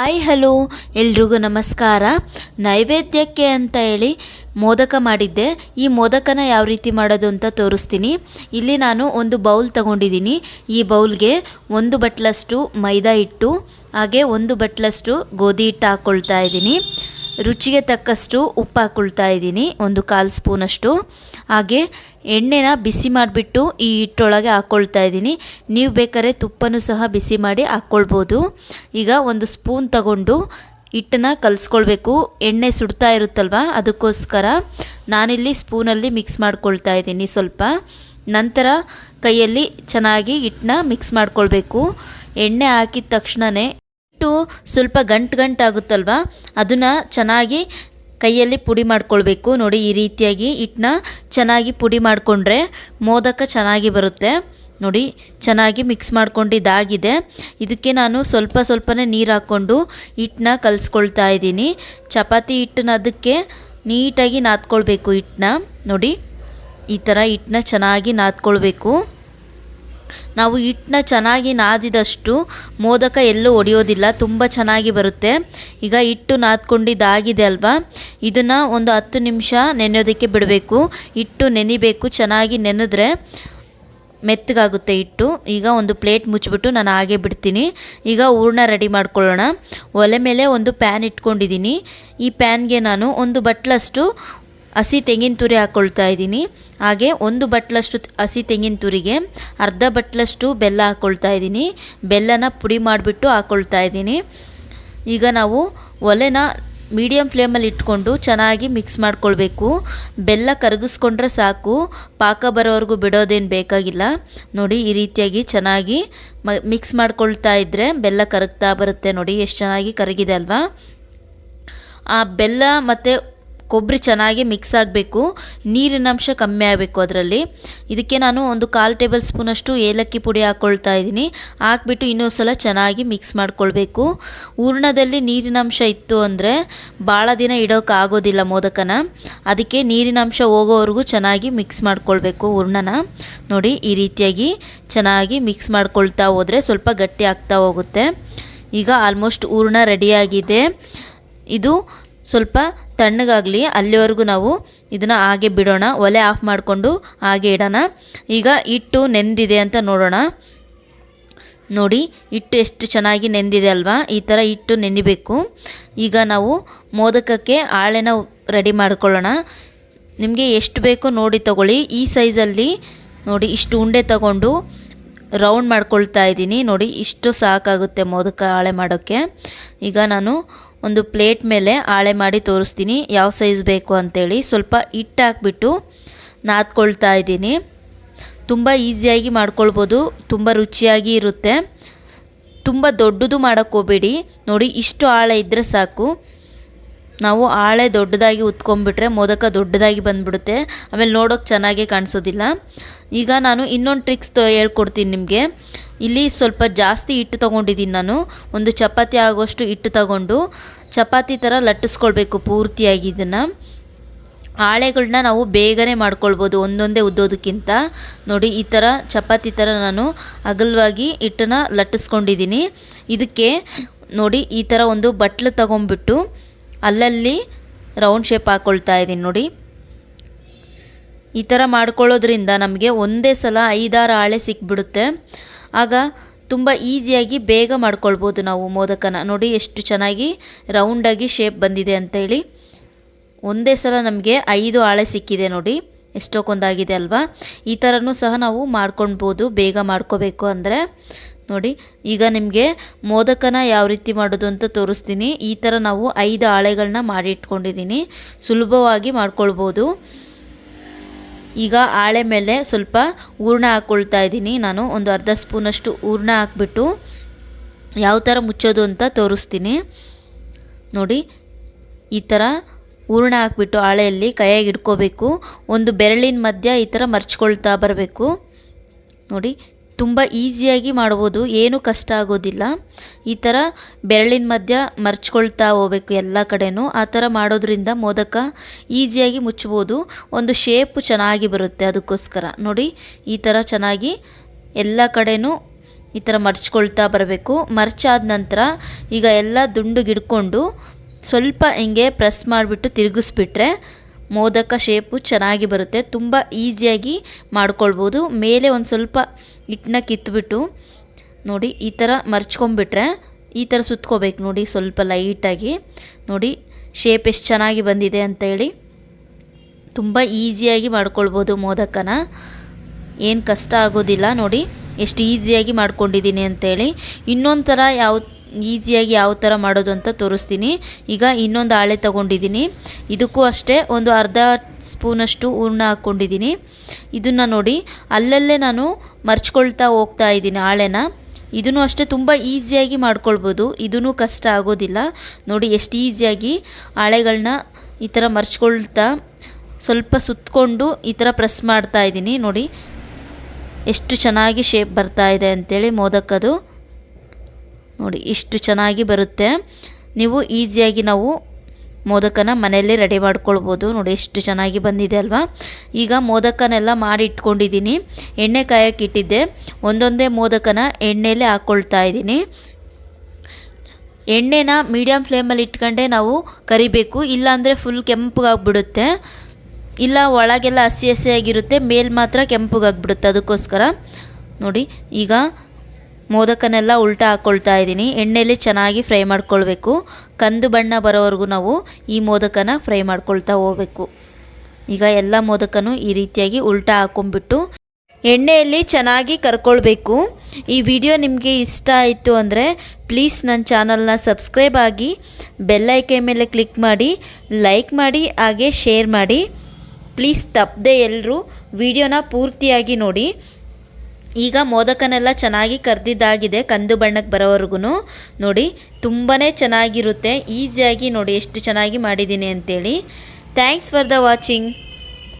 Hi hello ಎಲ್ರಿಗೂ ನಮಸ್ಕಾರ. ನೈವೇದ್ಯಕ್ಕೆ ಅಂತ ಹೇಳಿ ಮೋದಕ ಮಾಡಿದ್ದೆ. ಈ ಮೋದಕನ ಯಾವ ರೀತಿ ಮಾಡೋದು ಅಂತ ತೋರಿಸ್ತೀನಿ. ಇಲ್ಲಿ ನಾನು ಒಂದು ಬೌಲ್ ತಗೊಂಡಿದ್ದೀನಿ. ಈ ಬೌಲ್ಗೆ ಒಂದು ಬಟ್ಲಷ್ಟು ಮೈದಾ ಹಿಟ್ಟು, ಹಾಗೆ ಒಂದು ಬಟ್ಲಷ್ಟು ಗೋಧಿ ಹಿಟ್ಟು ಹಾಕ್ಕೊಳ್ತಾ ಇದ್ದೀನಿ. ರುಚಿಗೆ ತಕ್ಕಷ್ಟು ಉಪ್ಪು ಹಾಕ್ಕೊಳ್ತಾ ಇದ್ದೀನಿ, ಒಂದು ಕಾಲು ಸ್ಪೂನಷ್ಟು ಹಾಗೆ ಎಣ್ಣೆನ ಬಿಸಿ ಮಾಡಿಬಿಟ್ಟು ಈ ಹಿಟ್ಟೊಳಗೆ ಹಾಕ್ಕೊಳ್ತಾ ಇದ್ದೀನಿ. ನೀವು ಬೇಕಾದ್ರೆ ತುಪ್ಪನೂ ಸಹ ಬಿಸಿ ಮಾಡಿ ಹಾಕ್ಕೊಳ್ಬೋದು ಈಗ ಒಂದು ಸ್ಪೂನ್ ತಗೊಂಡು ಹಿಟ್ಟನ್ನ ಕಲಿಸ್ಕೊಳ್ಬೇಕು. ಎಣ್ಣೆ ಸುಡ್ತಾ ಇರುತ್ತಲ್ವ, ಅದಕ್ಕೋಸ್ಕರ ನಾನಿಲ್ಲಿ ಸ್ಪೂನಲ್ಲಿ ಮಿಕ್ಸ್ ಮಾಡ್ಕೊಳ್ತಾ ಇದ್ದೀನಿ ಸ್ವಲ್ಪ. ನಂತರ ಕೈಯಲ್ಲಿ ಚೆನ್ನಾಗಿ ಹಿಟ್ಟನ್ನ ಮಿಕ್ಸ್ ಮಾಡ್ಕೊಳ್ಬೇಕು. ಎಣ್ಣೆ ಹಾಕಿದ ತಕ್ಷಣವೇ ಹಿಟ್ಟು ಸ್ವಲ್ಪ ಗಂಟು ಗಂಟಾಗುತ್ತಲ್ವ? ಅದನ್ನು ಚೆನ್ನಾಗಿ ಕೈಯಲ್ಲಿ ಪುಡಿ ಮಾಡ್ಕೊಳ್ಬೇಕು. ನೋಡಿ, ಈ ರೀತಿಯಾಗಿ ಹಿಟ್ಟನ್ನ ಚೆನ್ನಾಗಿ ಪುಡಿ ಮಾಡಿಕೊಂಡ್ರೆ ಮೋದಕ ಚೆನ್ನಾಗಿ ಬರುತ್ತೆ. ನೋಡಿ, ಚೆನ್ನಾಗಿ ಮಿಕ್ಸ್ ಮಾಡ್ಕೊಂಡಿದ್ದಾಗಿದೆ. ಇದಕ್ಕೆ ನಾನು ಸ್ವಲ್ಪ ಸ್ವಲ್ಪನೇ ನೀರು ಹಾಕ್ಕೊಂಡು ಹಿಟ್ಟನ್ನ ಕಲಿಸ್ಕೊಳ್ತಾ ಇದ್ದೀನಿ. ಚಪಾತಿ ಹಿಟ್ಟನ್ನ ಅದಕ್ಕೆ ನೀಟಾಗಿ ನಾದ್ಕೊಳ್ಬೇಕು ಹಿಟ್ಟನ್ನ. ನೋಡಿ, ಈ ಥರ ಹಿಟ್ಟನ್ನ ಚೆನ್ನಾಗಿ ನಾದ್ಕೊಳ್ಬೇಕು. ನಾವು ಹಿಟ್ಟನ್ನ ಚೆನ್ನಾಗಿ ನಾದಿದಷ್ಟು ಮೋದಕ ಎಲ್ಲೂ ಒಡೆಯೋದಿಲ್ಲ, ತುಂಬ ಚೆನ್ನಾಗಿ ಬರುತ್ತೆ. ಈಗ ಹಿಟ್ಟು ನಾದ್ಕೊಂಡಿದ್ದಾಗಿದೆ ಅಲ್ವಾ? ಇದನ್ನು ಒಂದು ಹತ್ತು ನಿಮಿಷ ನೆನೆಯೋದಕ್ಕೆ ಬಿಡಬೇಕು. ಹಿಟ್ಟು ನೆನಿಬೇಕು, ಚೆನ್ನಾಗಿ ನೆನೆದ್ರೆ ಮೆತ್ತಗಾಗುತ್ತೆ ಹಿಟ್ಟು. ಈಗ ಒಂದು ಪ್ಲೇಟ್ ಮುಚ್ಚಿಬಿಟ್ಟು ನಾನು ಹಾಗೆ ಬಿಡ್ತೀನಿ. ಈಗ ಹೂರ್ಣ ರೆಡಿ ಮಾಡ್ಕೊಳ್ಳೋಣ. ಒಲೆ ಮೇಲೆ ಒಂದು ಪ್ಯಾನ್ ಇಟ್ಕೊಂಡಿದ್ದೀನಿ. ಈ ಪ್ಯಾನ್ಗೆ ನಾನು ಒಂದು ಬಟ್ಲಷ್ಟು ಹಸಿ ತೆಂಗಿನ ತುರಿ ಹಾಕ್ಕೊಳ್ತಾ ಇದ್ದೀನಿ. ಹಾಗೆ ಒಂದು ಬಟ್ಲಷ್ಟು ಹಸಿ ತೆಂಗಿನ ತುರಿಗೆ, ಅರ್ಧ ಬಟ್ಲಷ್ಟು ಬೆಲ್ಲ ಹಾಕ್ಕೊಳ್ತಾ ಇದ್ದೀನಿ. ಬೆಲ್ಲನ ಪುಡಿ ಮಾಡಿಬಿಟ್ಟು ಹಾಕ್ಕೊಳ್ತಾ ಇದ್ದೀನಿ. ಈಗ ನಾವು ಒಲೆನ ಮೀಡಿಯಮ್ ಫ್ಲೇಮಲ್ಲಿ ಇಟ್ಕೊಂಡು ಚೆನ್ನಾಗಿ ಮಿಕ್ಸ್ ಮಾಡ್ಕೊಳ್ಬೇಕು. ಬೆಲ್ಲ ಕರಗಿಸ್ಕೊಂಡ್ರೆ ಸಾಕು. ಪಾಕ ಬರೋವರೆಗೂ ಬಿಡೋದೇನು ಬೇಕಾಗಿಲ್ಲ. ನೋಡಿ, ಈ ರೀತಿಯಾಗಿ ಚೆನ್ನಾಗಿ ಮಿಕ್ಸ್ ಮಾಡ್ಕೊಳ್ತಾ ಇದ್ದರೆ ಬೆಲ್ಲ ಕರಗ್ತಾ ಬರುತ್ತೆ ನೋಡಿ, ಎಷ್ಟು ಚೆನ್ನಾಗಿ ಕರಗಿದೆ ಅಲ್ವಾ. ಆ ಬೆಲ್ಲ ಮತ್ತು ಕೊಬ್ಬರಿ ಚೆನ್ನಾಗಿ ಮಿಕ್ಸ್ ಆಗಬೇಕು. ನೀರಿನಂಶ ಕಮ್ಮಿ ಆಗಬೇಕು ಅದರಲ್ಲಿ. ಇದಕ್ಕೆ ನಾನು ಒಂದು ಕಾಲು ಟೇಬಲ್ ಸ್ಪೂನಷ್ಟು ಏಲಕ್ಕಿ ಪುಡಿ ಹಾಕ್ಕೊಳ್ತಾ ಇದ್ದೀನಿ. ಹಾಕ್ಬಿಟ್ಟು ಇನ್ನೊಂದು ಸಲ ಚೆನ್ನಾಗಿ ಮಿಕ್ಸ್ ಮಾಡ್ಕೊಳ್ಬೇಕು. ಹೂರ್ಣದಲ್ಲಿ ನೀರಿನಂಶ ಇತ್ತು ಅಂದರೆ ಭಾಳ ದಿನ ಇಡೋಕ್ಕಾಗೋದಿಲ್ಲ ಮೋದಕನ. ಅದಕ್ಕೆ ನೀರಿನಂಶ ಹೋಗೋವರೆಗೂ ಚೆನ್ನಾಗಿ ಮಿಕ್ಸ್ ಮಾಡ್ಕೊಳ್ಬೇಕು ಹೂರ್ಣನ. ನೋಡಿ ಈ ರೀತಿಯಾಗಿ ಚೆನ್ನಾಗಿ ಮಿಕ್ಸ್ ಮಾಡ್ಕೊಳ್ತಾ ಹೋದರೆ ಸ್ವಲ್ಪ ಗಟ್ಟಿ ಆಗ್ತಾ ಹೋಗುತ್ತೆ. ಈಗ ಆಲ್ಮೋಸ್ಟ್ ಹೂರ್ಣ ರೆಡಿಯಾಗಿದೆ ಇದು ಸ್ವಲ್ಪ ತಣ್ಣಗಾಗಲಿ, ಅಲ್ಲಿವರೆಗೂ ನಾವು ಇದನ್ನು ಹಾಗೆ ಬಿಡೋಣ. ಒಲೆ ಆಫ್ ಮಾಡಿಕೊಂಡು ಹಾಗೆ ಇಡೋಣ. ಈಗ ಹಿಟ್ಟು ನೆಂದಿದೆ ಅಂತ ನೋಡೋಣ. ನೋಡಿ, ಹಿಟ್ಟು ಎಷ್ಟು ಚೆನ್ನಾಗಿ ನೆಂದಿದೆ ಅಲ್ವಾ? ಈ ಥರ ಹಿಟ್ಟು ನೆನಿಬೇಕು. ಈಗ ನಾವು ಮೋದಕಕ್ಕೆ ಹಾಳೆನ ರೆಡಿ ಮಾಡ್ಕೊಳ್ಳೋಣ. ನಿಮಗೆ ಎಷ್ಟು ಬೇಕೋ ನೋಡಿ ತಗೊಳ್ಳಿ. ಈ ಸೈಜಲ್ಲಿ ನೋಡಿ, ಇಷ್ಟು ಉಂಡೆ ತಗೊಂಡು ರೌಂಡ್ ಮಾಡ್ಕೊಳ್ತಾ ಇದ್ದೀನಿ. ನೋಡಿ, ಇಷ್ಟು ಸಾಕಾಗುತ್ತೆ ಮೋದಕ ಹಾಳೆ ಮಾಡೋಕ್ಕೆ. ಈಗ ನಾನು ಒಂದು ಪ್ಲೇಟ್ ಮೇಲೆ ಹಾಳೆ ಮಾಡಿ ತೋರಿಸ್ತೀನಿ. ಯಾವ ಸೈಜ್ ಬೇಕು ಅಂತೇಳಿ. ಸ್ವಲ್ಪ ಹಿಟ್ಟು ಹಾಕ್ಬಿಟ್ಟು ನಾದ್ಕೊಳ್ತಾ ಇದ್ದೀನಿ. ತುಂಬ ಈಸಿಯಾಗಿ ಮಾಡ್ಕೊಳ್ಬೋದು. ತುಂಬ ರುಚಿಯಾಗಿ ಇರುತ್ತೆ. ತುಂಬ ದೊಡ್ಡದು ಮಾಡೋಕ್ಕೆ ಹೋಗಬೇಡಿ. ನೋಡಿ, ಇಷ್ಟು ಆಳೆ ಇದ್ದರೆ ಸಾಕು. ನಾವು ಆಳೆ ದೊಡ್ಡದಾಗಿ ಉತ್ಕೊಂಡ್ಬಿಟ್ರೆ ಮೋದಕ ದೊಡ್ಡದಾಗಿ ಬಂದುಬಿಡುತ್ತೆ. ಆಮೇಲೆ ನೋಡೋಕೆ ಚೆನ್ನಾಗೇ ಕಾಣಿಸೋದಿಲ್ಲ. ಈಗ ನಾನು ಇನ್ನೊಂದು ಟ್ರಿಕ್ಸ್ ಹೇಳ್ಕೊಡ್ತೀನಿ ನಿಮಗೆ. ಇಲ್ಲಿ ಸ್ವಲ್ಪ ಜಾಸ್ತಿ ಹಿಟ್ಟು ತೊಗೊಂಡಿದ್ದೀನಿ ನಾನು. ಒಂದು ಚಪಾತಿ ಆಗೋಷ್ಟು ಹಿಟ್ಟು ತಗೊಂಡು ಚಪಾತಿ ಥರ ಲಟ್ಟಿಸ್ಕೊಳ್ಬೇಕು ಪೂರ್ತಿಯಾಗಿ ಇದನ್ನು. ಹಾಳೆಗಳನ್ನ ನಾವು ಬೇಗನೆ ಮಾಡ್ಕೊಳ್ಬೋದು ಒಂದೊಂದೇ ಉದ್ದೋದಕ್ಕಿಂತ. ನೋಡಿ, ಈ ಥರ ಚಪಾತಿ ಥರ ನಾನು ಅಗಲವಾಗಿ ಹಿಟ್ಟನ್ನು ಲಟ್ಟಿಸ್ಕೊಂಡಿದ್ದೀನಿ ಇದಕ್ಕೆ ನೋಡಿ, ಈ ಥರ ಒಂದು ಬಟ್ಲು ತಗೊಂಡ್ಬಿಟ್ಟು ಅಲ್ಲಲ್ಲಿ ರೌಂಡ್ ಶೇಪ್ ಹಾಕ್ಕೊಳ್ತಾ ಇದ್ದೀನಿ ನೋಡಿ. ಈ ಥರ ಮಾಡ್ಕೊಳ್ಳೋದ್ರಿಂದ ನಮಗೆ ಒಂದೇ ಸಲ ಐದಾರು ಹಾಳೆ ಸಿಕ್ಬಿಡುತ್ತೆ. ಆಗ ತುಂಬ ಈಸಿಯಾಗಿ ಬೇಗ ಮಾಡ್ಕೊಳ್ಬೋದು ನಾವು ಮೋದಕನ. ನೋಡಿ ಎಷ್ಟು ಚೆನ್ನಾಗಿ ರೌಂಡಾಗಿ ಶೇಪ್ ಬಂದಿದೆ ಅಂತೇಳಿ ಒಂದೇ ಸಲ ನಮಗೆ ಐದು ಹಾಳೆ ಸಿಕ್ಕಿದೆ ನೋಡಿ. ಎಷ್ಟೊಕ್ಕೊಂದಾಗಿದೆ ಅಲ್ವಾ? ಈ ಥರನೂ ಸಹ ನಾವು ಮಾಡ್ಕೊಳ್ಬೋದು, ಬೇಗ ಮಾಡ್ಕೋಬೇಕು ಅಂದರೆ. ನೋಡಿ, ಈಗ ನಿಮಗೆ ಮೋದಕನ ಯಾವ ರೀತಿ ಮಾಡೋದು ಅಂತ ತೋರಿಸ್ತೀನಿ. ಈ ಥರ ನಾವು ಐದು ಹಾಳೆಗಳನ್ನ ಮಾಡಿ ಇಟ್ಕೊಂಡಿದ್ದೀನಿ ಸುಲಭವಾಗಿ ಮಾಡ್ಕೊಳ್ಬೋದು. ಈಗ ಹಾಳೆ ಮೇಲೆ ಸ್ವಲ್ಪ ಹೂರ್ಣ ಹಾಕ್ಕೊಳ್ತಾ ಇದ್ದೀನಿ ನಾನು ಒಂದು ಅರ್ಧ ಸ್ಪೂನಷ್ಟು ಹೂರ್ಣ ಹಾಕ್ಬಿಟ್ಟು ಯಾವ ಥರ ಮುಚ್ಚೋದು ಅಂತ ತೋರಿಸ್ತೀನಿ. ನೋಡಿ, ಈ ಥರ ಹೂರ್ಣ ಹಾಕ್ಬಿಟ್ಟು ಹಾಳೆಯಲ್ಲಿ ಕೈಯಾಗಿ ಇಟ್ಕೋಬೇಕು. ಒಂದು ಬೆರಳಿನ ಮಧ್ಯ ಈ ಥರ ಮರ್ಚ್ಕೊಳ್ತಾ ಬರಬೇಕು. ನೋಡಿ ತುಂಬ ಈಸಿಯಾಗಿ ಮಾಡ್ಬೋದು, ಏನೂ ಕಷ್ಟ ಆಗೋದಿಲ್ಲ. ಈ ಥರ ಬೆರಳಿನ ಮಧ್ಯ ಮರ್ಚ್ಕೊಳ್ತಾ ಹೋಗ್ಬೇಕು ಎಲ್ಲ ಕಡೆನೂ. ಆ ಥರ ಮಾಡೋದ್ರಿಂದ ಮೋದಕ ಈಸಿಯಾಗಿ ಮುಚ್ಬೋದು. ಒಂದು ಶೇಪು ಚೆನ್ನಾಗಿ ಬರುತ್ತೆ ಅದಕ್ಕೋಸ್ಕರ. ನೋಡಿ, ಈ ಥರ ಚೆನ್ನಾಗಿ ಎಲ್ಲ ಕಡೆನೂ ಈ ಥರ ಮರ್ಚ್ಕೊಳ್ತಾ ಬರಬೇಕು. ಮರ್ಚಾದ ನಂತರ ಈಗ ಎಲ್ಲ ದುಂಡುಗಿಡ್ಕೊಂಡು ಸ್ವಲ್ಪ ಹಿಂಗೆ ಪ್ರೆಸ್ ಮಾಡಿಬಿಟ್ಟು ತಿರುಗಿಸ್ಬಿಟ್ರೆ ಮೋದಕ ಶೇಪು ಚೆನ್ನಾಗಿ ಬರುತ್ತೆ. ತುಂಬ ಈಸಿಯಾಗಿ ಮಾಡ್ಕೊಳ್ಬೋದು. ಮೇಲೆ ಒಂದು ಸ್ವಲ್ಪ ಹಿಟ್ಟನ್ನ ಕಿತ್ಬಿಟ್ಟು ನೋಡಿ, ಈ ಥರ ಮರ್ಚ್ಕೊಂಬಿಟ್ರೆ ಈ ಥರ ಸುತ್ಕೋಬೇಕು ನೋಡಿ ಸ್ವಲ್ಪ ಲೈಟಾಗಿ ನೋಡಿ ಶೇಪ್ ಎಷ್ಟು ಚೆನ್ನಾಗಿ ಬಂದಿದೆ ಅಂತೇಳಿ ತುಂಬ ಈಸಿಯಾಗಿ ಮಾಡ್ಕೊಳ್ಬೋದು ಮೋದಕನ. ಏನು ಕಷ್ಟ ಆಗೋದಿಲ್ಲ ನೋಡಿ, ಎಷ್ಟು ಈಸಿಯಾಗಿ ಮಾಡ್ಕೊಂಡಿದ್ದೀನಿ ಅಂತೇಳಿ ಇನ್ನೊಂದು ಥರ ಯಾವ ಈಸಿಯಾಗಿ ಯಾವ ಥರ ಮಾಡೋದು ಅಂತ ತೋರಿಸ್ತೀನಿ. ಈಗ ಇನ್ನೊಂದು ಹಾಳೆ ತಗೊಂಡಿದ್ದೀನಿ. ಇದಕ್ಕೂ ಅಷ್ಟೇ ಒಂದು ಅರ್ಧ ಸ್ಪೂನಷ್ಟು ಹೂರ್ಣ ಹಾಕ್ಕೊಂಡಿದ್ದೀನಿ ಇದನ್ನು ನೋಡಿ, ಅಲ್ಲಲ್ಲೇ ನಾನು ಮರ್ಚ್ಕೊಳ್ತಾ ಹೋಗ್ತಾ ಇದ್ದೀನಿ ಹಾಳೆನ ಇದನ್ನು ಅಷ್ಟೇ ತುಂಬ ಈಸಿಯಾಗಿ ಮಾಡ್ಕೊಳ್ಬೋದು. ಇದೂ ಕಷ್ಟ ಆಗೋದಿಲ್ಲ. ನೋಡಿ, ಎಷ್ಟು ಈಸಿಯಾಗಿ ಹಾಳೆಗಳನ್ನ ಈ ಥರ ಮರ್ಚ್ಕೊಳ್ತಾ ಸ್ವಲ್ಪ ಸುತ್ತಕೊಂಡು ಈ ಥರ ಪ್ರೆಸ್ ಮಾಡ್ತಾ ಇದ್ದೀನಿ. ನೋಡಿ, ಎಷ್ಟು ಚೆನ್ನಾಗಿ ಶೇಪ್ ಬರ್ತಾ ಇದೆ ಅಂಥೇಳಿ ಮೋದಕದು ನೋಡಿ, ಇಷ್ಟು ಚೆನ್ನಾಗಿ ಬರುತ್ತೆ. ನೀವು ಈಸಿಯಾಗಿ ನಾವು ಮೋದಕನ ಮನೆಯಲ್ಲೇ ರೆಡಿ ಮಾಡ್ಕೊಳ್ಬೋದು. ನೋಡಿ ಎಷ್ಟು ಚೆನ್ನಾಗಿ ಬಂದಿದೆ ಅಲ್ವಾ? ಈಗ ಮೋದಕನೆಲ್ಲ ಮಾಡಿ ಇಟ್ಕೊಂಡಿದ್ದೀನಿ ಎಣ್ಣೆ ಕಾಯಕ್ಕೆ ಇಟ್ಟಿದ್ದೆ. ಒಂದೊಂದೇ ಮೋದಕನ ಎಣ್ಣೆಯಲ್ಲೇ ಹಾಕ್ಕೊಳ್ತಾ ಇದ್ದೀನಿ. ಎಣ್ಣೆನ ಮೀಡಿಯಮ್ ಫ್ಲೇಮಲ್ಲಿ ಇಟ್ಕೊಂಡೆ ನಾವು ಕರಿಬೇಕು. ಇಲ್ಲಾಂದರೆ ಫುಲ್ ಕೆಂಪಗಾಗ್ಬಿಡುತ್ತೆ. ಇಲ್ಲ, ಒಳಗೆಲ್ಲ ಹಸಿ ಹಸಿಯಾಗಿರುತ್ತೆ. ಮೇಲೆ ಮಾತ್ರ ಕೆಂಪಗಾಗ್ಬಿಡುತ್ತೆ ಅದಕ್ಕೋಸ್ಕರ. ನೋಡಿ, ಈಗ ಮೋದಕನೆಲ್ಲ ಉಲ್ಟಾ ಹಾಕ್ಕೊಳ್ತಾ ಇದ್ದೀನಿ. ಎಣ್ಣೆಯಲ್ಲಿ ಚೆನ್ನಾಗಿ ಫ್ರೈ ಮಾಡ್ಕೊಳ್ಬೇಕು. ಕಂದು ಬಣ್ಣ ಬರೋವರೆಗೂ ನಾವು ಈ ಮೋದಕನ ಫ್ರೈ ಮಾಡ್ಕೊಳ್ತಾ ಹೋಗ್ಬೇಕು. ಈಗ ಎಲ್ಲ ಮೋದಕನೂ ಈ ರೀತಿಯಾಗಿ ಉಲ್ಟಾ ಹಾಕೊಂಡ್ಬಿಟ್ಟು ಎಣ್ಣೆಯಲ್ಲಿ ಚೆನ್ನಾಗಿ ಕರ್ಕೊಳ್ಬೇಕು. ಈ ವಿಡಿಯೋ ನಿಮಗೆ ಇಷ್ಟ ಆಯಿತು ಅಂದರೆ ಪ್ಲೀಸ್ ನನ್ನ ಚಾನಲ್ನ ಸಬ್ಸ್ಕ್ರೈಬ್ ಆಗಿ ಬೆಲ್ಲೈಕೆ ಮೇಲೆ ಕ್ಲಿಕ್ ಮಾಡಿ, ಲೈಕ್ ಮಾಡಿ, ಹಾಗೆ ಶೇರ್ ಮಾಡಿ. ಪ್ಲೀಸ್ ತಪ್ಪದೆ ಎಲ್ಲರೂ ವಿಡಿಯೋನ ಪೂರ್ತಿಯಾಗಿ ನೋಡಿ. ಈಗ ಮೋದಕನೆಲ್ಲ ಚೆನ್ನಾಗಿ ಕರ್ದಿದ್ದಾಗಿದೆ, ಕಂದು ಬಣ್ಣಕ್ಕೆ ಬರೋವರೆಗೂ ನೋಡಿ ತುಂಬಾ ಚೆನ್ನಾಗಿರುತ್ತೆ. ಈಸಿಯಾಗಿ ನೋಡಿ, ಎಷ್ಟು ಚೆನ್ನಾಗಿ ಮಾಡಿದ್ದೀನಿ ಅಂತೇಳಿ. Thanks for the watching